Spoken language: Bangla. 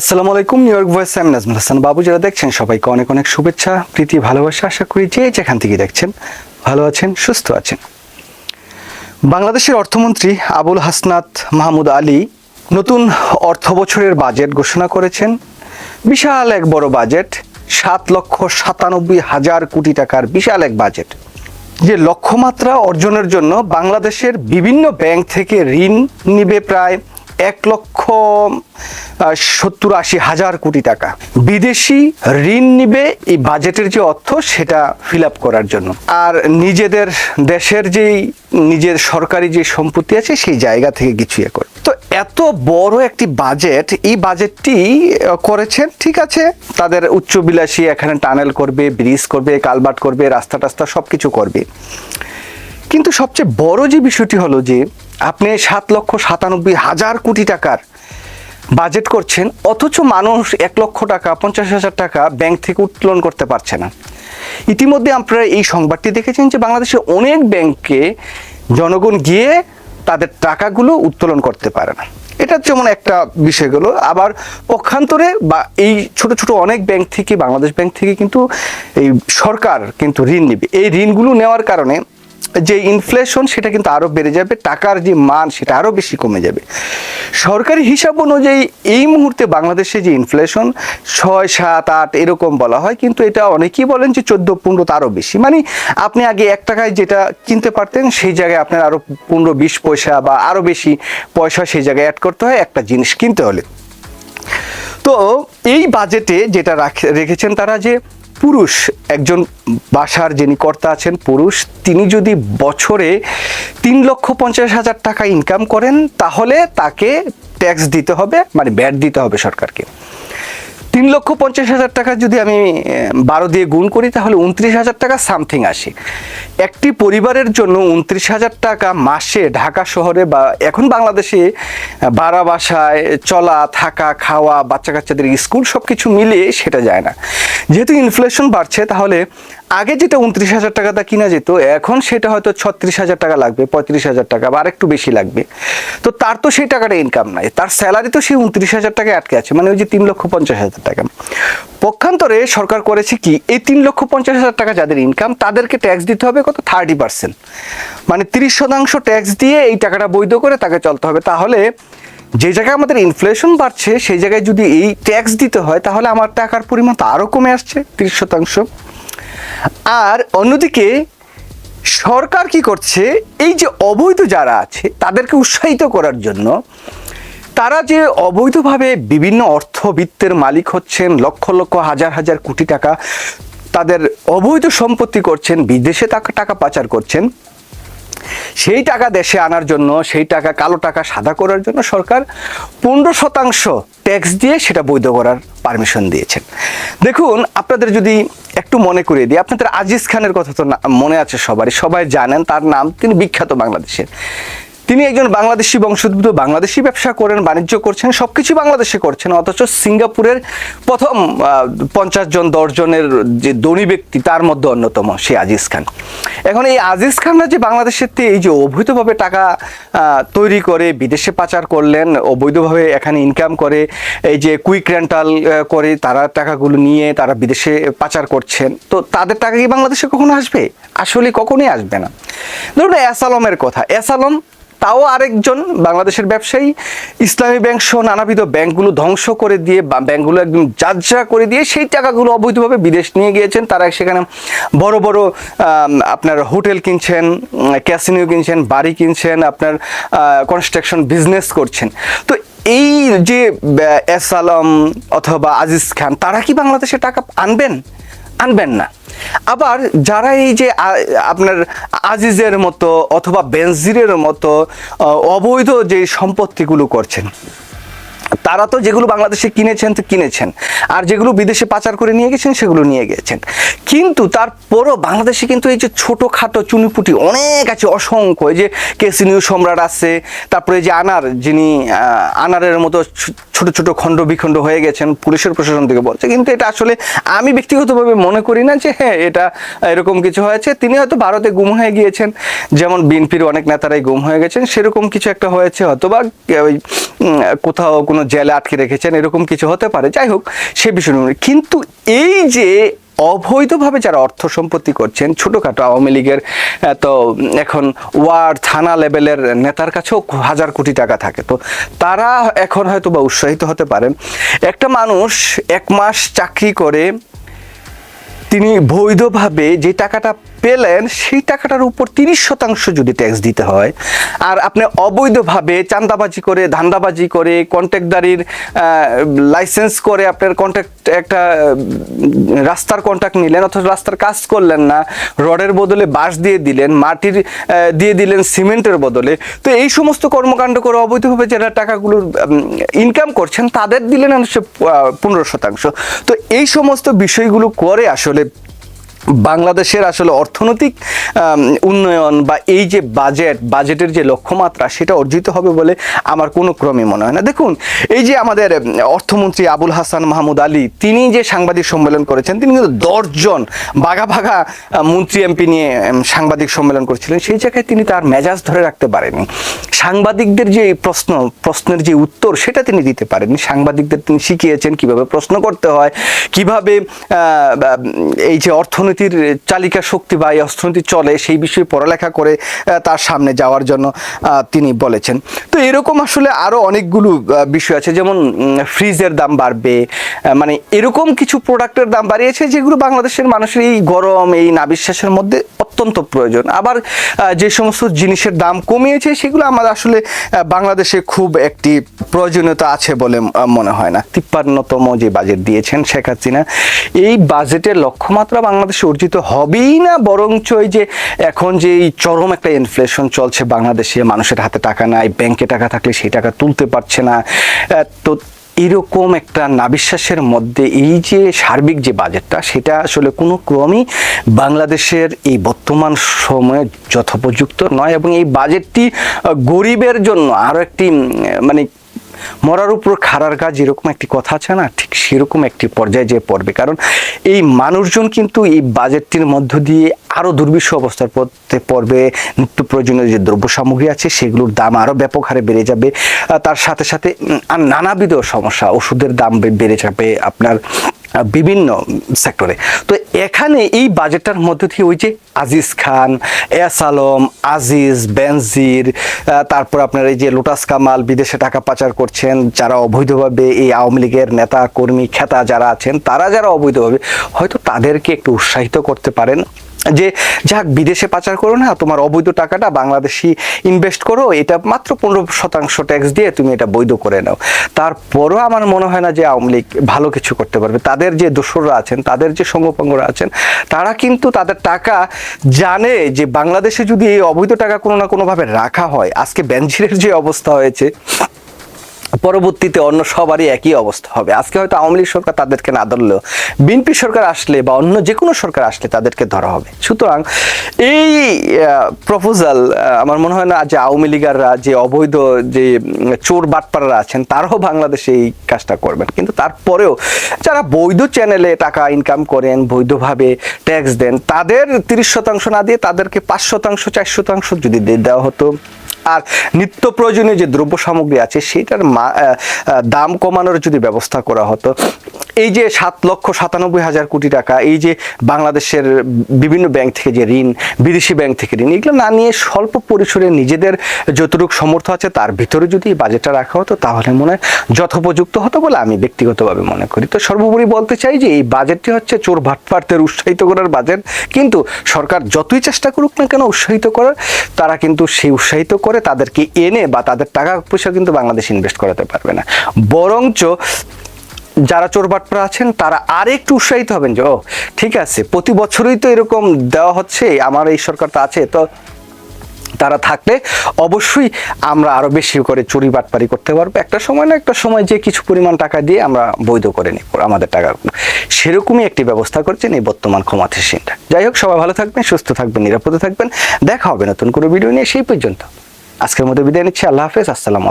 আসসালামু আলাইকুম নিউ ইয়র্ক ভয়েস আমি নাজমুল হাসান বাবু, যারা দেখছেন, সবাইকে অনেক অনেক শুভেচ্ছা, প্রীতি, ভালোবাসা। আশা করি যে যেখান থেকে দেখছেন, ভালো আছেন, সুস্থ আছেন। বাংলাদেশের অর্থমন্ত্রী আবুল হাসনাত মাহমুদ আলী নতুন অর্থ বছরের বাজেট ঘোষণা করেছেন। বিশাল এক বড় বাজেট, সাত লক্ষ সাতানব্বই হাজার কোটি টাকার বিশাল এক বাজেট। যে লক্ষ্যমাত্রা অর্জনের জন্য বাংলাদেশের বিভিন্ন ব্যাংক থেকে ঋণ নিবে প্রায় এক লক্ষ সত্তর আশি হাজার কোটি টাকা। বিদেশি ঋণ নিবে এই বাজেটের যে অর্থ, সেটা ফিল আপ করার জন্য। আর নিজেদের দেশের যেই, নিজের সরকারি যে সম্পত্তি আছে, সেই জায়গা থেকে কিছু ইয়ে করে। তো এত বড় একটি বাজেট, এই বাজেটটি করেছেন, ঠিক আছে? তাদের উচ্চবিলাসী এখানে টানেল করবে, ব্রিজ করবে, কালবাট করবে, রাস্তা টাস্তা সব কিছু করবে। কিন্তু সবচেয়ে বড় যে বিষয়টি হলো যে আপনি সাত লক্ষ সাতানব্বই হাজার কোটি টাকার বাজেট করছেন, অথচ মানুষ এক লক্ষ টাকা, পঞ্চাশ হাজার টাকা ব্যাংক থেকে উত্তোলন করতে পারছে না। ইতিমধ্যে আপনারা এই সংবাদটি দেখেছেন যে বাংলাদেশে অনেক ব্যাংকে জনগণ গিয়ে তাদের টাকাগুলো উত্তোলন করতে পারে না। এটা যেমন একটা বিষয় গেলো। আবার পক্ষান্তরে বা এই ছোট ছোট অনেক ব্যাংক থেকে, বাংলাদেশ ব্যাংক থেকে কিন্তু এই সরকার কিন্তু ঋণ নেবে। এই ঋণগুলো নেওয়ার কারণে যে ইনফ্লেশন সেটা কিন্তু আরও বেড়ে যাবে, টাকার যে মান, সেটা আরও বেশি কমে যাবে। সরকারি হিসাব অনুযায়ী এই মুহূর্তে বাংলাদেশে যে ইনফ্লেশন ছয়, সাত, আট, এরকম বলা হয়, কিন্তু এটা অনেকেই বলেন যে চোদ্দ, পনেরো তারও বেশি। মানে আপনি আগে এক টাকায় যেটা কিনতে পারতেন, সেই জায়গায় আপনার আরও পনেরো, বিশ পয়সা বা আরও বেশি পয়সা সেই জায়গায় অ্যাড করতে হয়, একটা জিনিস কিনতে হলে। তো এই বাজেটে যেটা রাখ- রেখেছেন তারা যে পুরুষ, একজন বাসার যিনি কর্তা আছেন, পুরুষ, তিনি যদি বছরে তিন লক্ষ পঞ্চাশ হাজার টাকা ইনকাম করেন, তাহলে তাকে ট্যাক্স দিতে হবে মানে ব্যাট দিতে হবে সরকারকে। তিন লক্ষ পঞ্চাশ হাজার টাকা যদি আমি বারো দিয়ে গুণ করি, তাহলে উনত্রিশ হাজার টাকা সামথিং আসে। একটি পরিবারের জন্য উনত্রিশ হাজার টাকা মাসে ঢাকা শহরে বা এখন বাংলাদেশে ভাড়া বাসায়, চলা, থাকা, খাওয়া বাচ্চা কাচ্চাদের স্কুল সব কিছু মিলিয়ে সেটা যায় না। যেহেতু ইনফ্লেশন বাড়ছে, তাহলে আগে যেটা উনত্রিশ হাজার টাকাটা কিনা যেত, এখন সেটা হয়তো ছত্রিশ হাজার টাকা লাগবে, পঁয়ত্রিশ হাজার টাকা বা আরেকটু বেশি লাগবে। তো তার তো সেই টাকাটা ইনকাম নাই, তার স্যালারি তো সেই উনত্রিশ হাজার টাকা আটকে আছে মানে ওই যে তিন লক্ষ পঞ্চাশ হাজার। টাকা। পক্ষান্তরে সরকার করেছে কি, এই তিন লক্ষ পঞ্চাশ হাজার টাকা যাদের ইনকাম তাদেরকে ট্যাক্স দিতে হবে কত? থার্টি পার্সেন্ট মানে তিরিশ শতাংশ ট্যাক্স দিয়ে এই টাকাটা বৈধ করে তাকে চলতে হবে। তাহলে যে জায়গায় আমাদের ইনফ্লেশন বাড়ছে, সেই জায়গায় যদি এই ট্যাক্স দিতে হয়, তাহলে আমার টাকার পরিমাণ তো আরও কমে আসছে, তিরিশ শতাংশ। আর অন্যদিকে সরকার কি করছে, এই যে অবৈধ যারা আছে, তাদেরকে উৎসাহিত করার জন্য তারা যে অবৈধভাবে বিভিন্ন অর্থবিত্তের মালিক হচ্ছেন, লক্ষ লক্ষ, হাজার হাজার কোটি টাকা তাদের অবৈধ সম্পত্তি করছেন, বিদেশে টাকা টাকা পাচার করছেন, সেই টাকা দেশে আনার জন্য, সেই টাকা কালো টাকা সাদা করার জন্য সরকার পনেরো শতাংশ ট্যাক্স দিয়ে সেটা বৈধ করার পারমিশন দিয়েছেন। দেখুন, আপনাদের যদি একটু মনে করিয়ে দিই, আপনাদের আজিজ খানের কথা তো মনে আছে সবারই, সবাই জানেন, তার নাম তিনি বিখ্যাত বাংলাদেশের। তিনি একজন বাংলাদেশি বংশোদ্ভূত, বাংলাদেশি ব্যবসা করেন, বাণিজ্য করছেন সব কিছু বাংলাদেশে করছেন। অথচ সিঙ্গাপুরের প্রথম পঞ্চাশ জন, দশ জনের যে ধনী ব্যক্তি, তার মধ্যে অন্যতম, সে আজিজ খান। এখন এই আজিজ খানরা যে বাংলাদেশের এই যে অবৈধভাবে টাকা তৈরি করে, বিদেশে পাচার করলেন, অবৈধভাবে এখানে ইনকাম করে, এই যে কুইক রেন্টাল করে তারা টাকাগুলো নিয়ে তারা বিদেশে পাচার করছেন, তো তাদের টাকা কি বাংলাদেশে কখনো আসবে? আসলে কখনোই আসবে না। ধরুন এসালমের কথা এসালম তাও আরেকজন বাংলাদেশের ব্যবসায়ী। ইসলামী ব্যাংক সহ নানাবিধ ব্যাংকগুলো ধ্বংস করে দিয়ে বা ব্যাংকগুলো একদম যাত্রা করে দিয়ে সেই টাকাগুলো অবৈধভাবে বিদেশ নিয়ে গিয়েছেন। তারা সেখানে বড় বড় আপনার হোটেল কিনছেন, ক্যাসিনো কিনছেন, বাড়ি কিনছেন, আপনার কনস্ট্রাকশন বিজনেস করছেন। তো এই যে এস আলম অথবা আজিজ খান, তারা কি বাংলাদেশে টাকা আনবেন? আনবেন না। আবার যারা এই যে আপনার আজিজের মতো অথবা বেনজিরের মতো অবৈধ যে সম্পত্তিগুলো করছেন, তারা তো যেগুলো বাংলাদেশে কিনেছেন তো কিনেছেন, আর যেগুলো বিদেশে পাচার করে নিয়ে গেছেন সেগুলো নিয়ে গেছেন। কিন্তু তারপরও বাংলাদেশে কিন্তু এই যে ছোটোখাটো চুনিপুটি অনেক আছে, অসংখ্য। এই যে কেসিনিউ সম্রাট আছে, তারপরে যে আনার, যিনি আনারের মতো ছোট ছোট খণ্ড বিখণ্ড হয়ে গেছেন পুলিশের প্রশাসন থেকে বলছে। কিন্তু এটা আসলে আমি ব্যক্তিগতভাবে মনে করি না যে হ্যাঁ এটা এরকম কিছু হয়েছে। তিনি হয়তো ভারতে গুম হয়ে গিয়েছেন। যেমন বিএনপির অনেক নেতারাই গুম হয়ে গেছেন। সেরকম কিছু একটা হয়েছে হয়তো বা ওই কোথাও কোনো জেলে আটকে রেখেছেন, এরকম কিছু হতে পারে। যাই হোক, সে বিষয়। কিন্তু এই যে অবৈধভাবে যারা অর্থ সম্পত্তি করছেন, ছোটোখাটো আওয়ামী লীগের তো এখন ওয়ার্ড থানা লেভেলের নেতার কাছেও হাজার কোটি টাকা থাকে। তো তারা এখন হয়তো বা উৎসাহিত হতে পারেন। একটা মানুষ এক মাস চাকরি করে, তিনি বৈধভাবে যে টাকাটা পেলেন, সেই টাকাটার উপর তিরিশ শতাংশ যদি ট্যাক্স দিতে হয়, আর আপনি অবৈধভাবে চান্দাবাজি করে, ধান্দাবাজি করে কন্ট্রাক্টদারির লাইসেন্স করে আপনার কন্ট্রাক্ট একটা রাস্তার কন্ট্রাক্ট নিলেন অথবা রাস্তার কাজ করলেন না, রডের বদলে বাঁশ দিয়ে দিলেন, মাটির দিয়ে দিলেন সিমেন্টের বদলে, তো এই সমস্ত কর্মকাণ্ড করে অবৈধভাবে যারা টাকাগুলো ইনকাম করছেন, তাদের দিলেন হচ্ছে পনেরো শতাংশ। তো এই সমস্ত বিষয়গুলো করে আসলে বাংলাদেশের আসলে অর্থনৈতিক উন্নয়ন বা এই যে বাজেট বাজেটের যে লক্ষ্যমাত্রা সেটা অর্জিত হবে বলে আমার কোনো ক্রমে মনে হয় না। দেখুন এই যে আমাদের অর্থমন্ত্রী আবুল হাসান মাহমুদ আলী তিনি যে সাংবাদিক সম্মেলন করেছেন তিনি কিন্তু দশজন বাঘা আহ, মন্ত্রী এমপি নিয়ে সাংবাদিক সম্মেলন করেছিলেন। সেই জায়গায় তিনি তার মেজাজ ধরে রাখতে পারেনি। সাংবাদিকদের যে প্রশ্ন প্রশ্নের যে উত্তর সেটা তিনি দিতে পারেননি। সাংবাদিকদের তিনি শিখিয়েছেন কীভাবে প্রশ্ন করতে হয় কীভাবে এই যে অর্থনীতির চালিকা শক্তি বা এই অর্থনীতি চলে, সেই বিষয়ে পড়ালেখা করে তার সামনে যাওয়ার জন্য তিনি বলেছেন। তো এরকম আসলে আরও অনেকগুলো বিষয় আছে। যেমন ফ্রিজের দাম বাড়বে মানে এরকম কিছু প্রোডাক্টের দাম বাড়িয়েছে যেগুলো বাংলাদেশের মানুষের এই গরম, এই নাবিশ্বাসের মধ্যে অত্যন্ত প্রয়োজন। আবার যে সমস্ত জিনিসের দাম কমিয়েছে, সেগুলো আমার আসলে বাংলাদেশে খুব একটি প্রয়োজনীয়তা আছে বলে মনে হয় না। তিপ্পান্নতম যে বাজেট দিয়েছেন শেখ হাসিনা, এই বাজেটের লক্ষ্যমাত্রা বাংলাদেশে অর্জিত হবেই না বরঞ্চ এই যে এখন যে চরম একটা ইনফ্লেশন চলছে বাংলাদেশে, মানুষের হাতে টাকা নাই ব্যাংকে টাকা থাকলে সেই টাকা তুলতে পারছে না। তো এরকম একটা নাবিশ্বাসের মধ্যে এই যে সার্বিক যে বাজেটটা, সেটা আসলে কোনো ক্রমই বাংলাদেশের এই বর্তমান সময়ে যথোপযুক্ত নয় এবং এই বাজেটটি গরিবের জন্য আরও একটি মানে মরার উপর খাড়ার গাছ যেরকম একটি কথা আছে না, ঠিক সেরকম একটি পর্যায়ে যে পড়বে। কারণ এই মানুষজন কিন্তু এই বাজেটটির মধ্য দিয়ে আরও দুর্বিষ অবস্থার পড়তে পড়বে। নিত্য প্রয়োজনীয় যে দ্রব্য সামগ্রী আছে, সেগুলোর দাম আরও ব্যাপক হারে বেড়ে যাবে। তার সাথে সাথে আর নানাবিধ সমস্যা, ওষুধের দাম বেড়ে যাবে আপনার বিভিন্ন সেক্টরে। তো এখানে এই বাজেটটার মধ্য দিয়ে ওই যে আজিজ খান, এস আলম, আজিজ, বেনজির তারপর আপনার এই যে লোটাস কামাল বিদেশে টাকা পাচার করছেন, যারা অবৈধভাবে এই আওয়ামী লীগের নেতা, কর্মী, খেতা যারা আছেন, তারা যারা অবৈধভাবে, হয়তো তাদেরকে একটু উৎসাহিত করতে পারেন। যে যাক, বিদেশে পাচার করো না, তোমার অবৈধ টাকাটা বাংলাদেশি ইনভেস্ট করো, এটা মাত্র পনেরো শতাংশ ট্যাক্স দিয়ে তুমি এটা বৈধ করে নাও। তারপরও আমার মনে হয় না যে আওয়ামী লীগ ভালো কিছু করতে পারবে। তাদের যে দোসররা আছেন, তাদের যে সঙ্গপঙ্গরা আছেন, তারা কিন্তু তাদের টাকা জানে যে বাংলাদেশে যদি এই অবৈধ টাকা কোনো না কোনোভাবে রাখা হয়, আজকে বেঞ্জিরের যে অবস্থা হয়েছে পরবর্তীতে অন্য সবারই একই অবস্থা হবে। আজকে হয়তো আওয়ামী লীগ সরকার তাদেরকে না ধরলেও বিএনপি সরকার আসলে বা অন্য যে কোনো সরকার আসলে তাদেরকে ধরা হবে। সুতরাং এই প্রপোজাল আমার মনে হয় না যে আওয়ামী লীগাররা যে অবৈধ যে চোর বাটপাড়ারা আছেন, তারাও বাংলাদেশে এই কাজটা করবেন। কিন্তু তারপরেও যারা বৈধ চ্যানেলে টাকা ইনকাম করেন, বৈধভাবে ট্যাক্স দেন, তাদের তিরিশ শতাংশ না দিয়ে তাদেরকে পাঁচ শতাংশ, চার শতাংশ যদি দিয়ে দেওয়া হতো আর নিত্য প্রয়োজনীয় যে দ্রব্য সামগ্রী আছে সেটার দাম কমানোর যদি ব্যবস্থা করা হতো এই যে সাত লক্ষ সাতানব্বই হাজার কোটি টাকা, এই যে বাংলাদেশের বিভিন্ন ব্যাংক থেকে যে ঋণ, বিদেশি ব্যাংক থেকে ঋণ, এগুলো না নিয়ে স্বল্প পরিসরে নিজেদের যতটুকু সমর্থ আছে, তার ভিতরে যদি বাজেটটা রাখা হতো, তাহলে মনে হয় যথোপযুক্ত হতো বলে আমি ব্যক্তিগতভাবে মনে করি। তো সর্বোপরি বলতে চাই যে এই বাজেটটি হচ্ছে চোর ভাটপাটদের উৎসাহিত করার বাজেট কিন্তু সরকার যতই চেষ্টা করুক না কেন উৎসাহিত করার, তারা কিন্তু সেই উৎসাহিত করে তাদেরকে এনে বা তাদের টাকা পয়সা কিন্তু বাংলাদেশ ইনভেস্ট করাতে পারবে না। বরঞ্চ যারা চোরবাটরা আছেন, তারা আরেকটু উৎসাহিত হবেন যে ও ঠিক আছে, প্রতি বছরই তো এরকম দেওয়া হচ্ছে, আমার এই সরকার তো আছে। তো তারা থাকলে অবশ্যই আমরা আরও বেশি করে চুরি বাটপারি করতে পারব। একটা সময় না, একটা সময় যে কিছু পরিমাণ টাকা দিয়ে আমরা বৈধ করে নিব, আমাদের টাকাগুলো। সেরকমই একটি ব্যবস্থা করছেন এই বর্তমান ক্ষমাথীসীনটা যাই হোক, সবাই ভালো থাকবেন, সুস্থ থাকবেন, নিরাপদে থাকবেন। দেখা হবে নতুন কোনো ভিডিও নিয়ে, সেই পর্যন্ত। আজকের মধ্যে বিদায় নিচ্ছি, আল্লাহ হাফেজ, আসসালামু